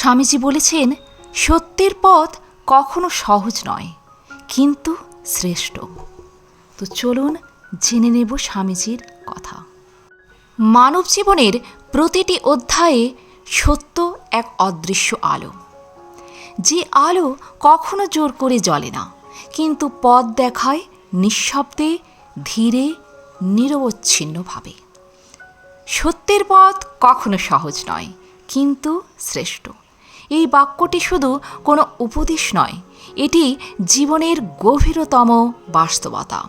স্বামীজি বলেছেন, সত্যের পথ কখনো সহজ নয়, কিন্তু শ্রেষ্ঠ। তো চলুন জেনে নেব স্বামীজির কথা। মানব জীবনের প্রতিটি অধ্যায়ে সত্য এক অদৃশ্য আলো। যে আলো কখনো জোর করে জ্বলে না, কিন্তু পথ দেখায় নিঃশব্দে, ধীরে, নিরবচ্ছিন্নভাবে। সত্যের পথ কখনো সহজ নয়, কিন্তু শ্রেষ্ঠ। এই বাক্যটি শুধু কোনো উপদেশ নয়, এটি জীবনের গভীরতম বাস্তবতা।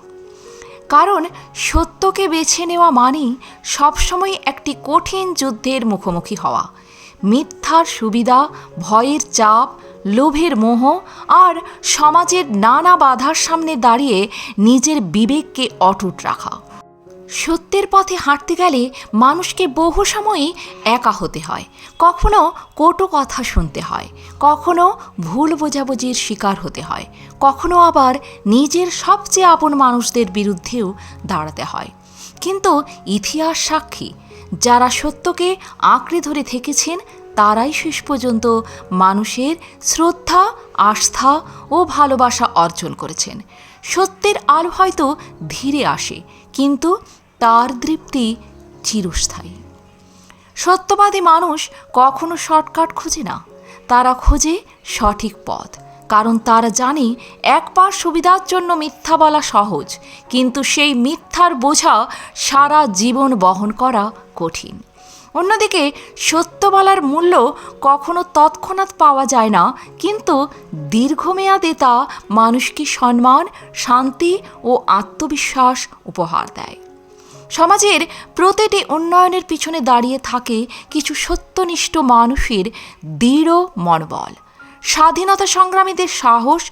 কারণ সত্যকে বেছে নেওয়া মানেই সবসময় একটি কঠিন যুদ্ধের মুখোমুখি হওয়া। মিথ্যার সুবিধা, ভয়ের চাপ, লোভের মোহ আর সমাজের নানা বাধার সামনে দাঁড়িয়ে নিজের বিবেককে অটুট রাখা। সত্যের পথে হাঁটতে গেলে মানুষকে বহু সময়ই একা হতে হয়। কখনো কটু কথা শুনতে হয়, কখনো ভুল বোঝাবুঝির শিকার হতে হয়, কখনো আবার নিজের সবচেয়ে আপন মানুষদের বিরুদ্ধেও দাঁড়াতে হয়। কিন্তু ইতিহাস সাক্ষী, যারা সত্যকে আঁকড়ে ধরে থেকেছেন, তারাই শেষ পর্যন্ত মানুষের শ্রদ্ধা, আস্থা ও ভালোবাসা অর্জন করেছেন। সত্যের আলো হয়তো ধীরে আসে, কিন্তু তার তৃপ্তি চিরস্থায়ী। সত্যবাদী মানুষ কখনো শর্টকাট খোঁজে না। তারা খোঁজে সঠিক পথ। কারণ তারা জানে একবার সুবিধার জন্য মিথ্যা বলা সহজ, কিন্তু সেই মিথ্যার বোঝা সারা জীবন বহন করা কঠিন। অন্যদিকে সত্য বলার মূল্য কখনো তৎক্ষণাৎ পাওয়া যায় না, কিন্তু দীর্ঘমেয়াদে তা মানুষকে সম্মান, শান্তি ও আত্মবিশ্বাস উপহার দেয়। সমাজের প্রতিটি উন্নয়নের পিছনে দাঁড়িয়ে থাকে কিছু সত্যনিষ্ঠ মানুষের দৃঢ় মনোবল। স্বাধীনতা সংগ্রামীদের সাহস,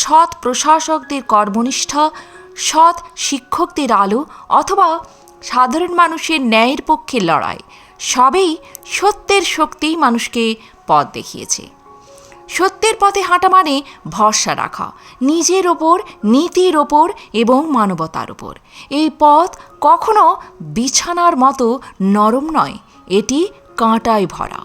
সৎ প্রশাসকদের কর্মনিষ্ঠা, সৎ শিক্ষকদের আলো অথবা সাধারণ মানুষের ন্যায়ের পক্ষে লড়াই, সবেই সত্যের শক্তি মানুষকে পথ দেখিয়েছে। সত্যের পথে হাঁটা মানে ভরসা রাখা, নিজের ওপর, নীতির ওপর এবং মানবতার ওপর। এই পথ কখনো বিছানার মতো নরম নয়, এটি কাঁটায় ভরা।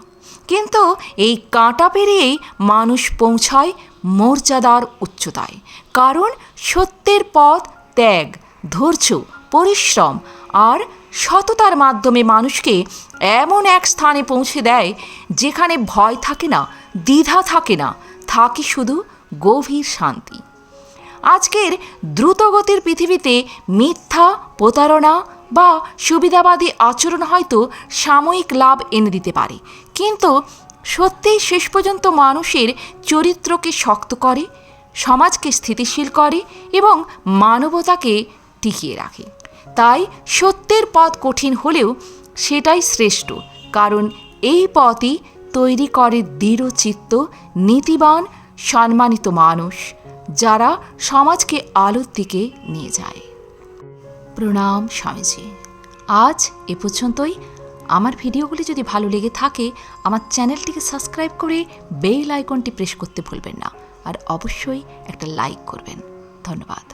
কিন্তু এই কাঁটা পেরিয়েই মানুষ পৌঁছায় মর্যাদার উচ্চতায়। কারণ সত্যের পথ ত্যাগ, ধৈর্য, পরিশ্রম আর সততার মাধ্যমে মানুষকে এমন এক স্থানে পৌঁছে দেয় যেখানে ভয় থাকে না, দ্বিধা থাকে না, থাকে শুধু গভীর শান্তি। আজকের দ্রুতগতির পৃথিবীতে মিথ্যা, প্রতারণা বা সুবিধাবাদী আচরণ হয়তো সাময়িক লাভ এনে দিতে পারে, কিন্তু সত্যিই শেষ পর্যন্ত মানুষের চরিত্রকে শক্ত করে, সমাজকে স্থিতিশীল করে এবং মানবতাকে টিকিয়ে রাখে। তাই সত্যের পথ কঠিন হলেও সেটাই শ্রেষ্ঠ, কারণ এই পথই তৈরি করে দৃঢ়চিত্ত নীতিবান, সম্মানিত মানুষ, যারা সমাজকে আলোর দিকে নিয়ে যায়। প্রণাম স্বামীজি। আজ এ পর্যন্তই। আমার ভিডিওগুলি যদি ভালো লেগে থাকে, আমার চ্যানেলটিকে সাবস্ক্রাইব করে বেল আইকনটি প্রেস করতে ভুলবেন না, আর অবশ্যই একটা লাইক করবেন। ধন্যবাদ।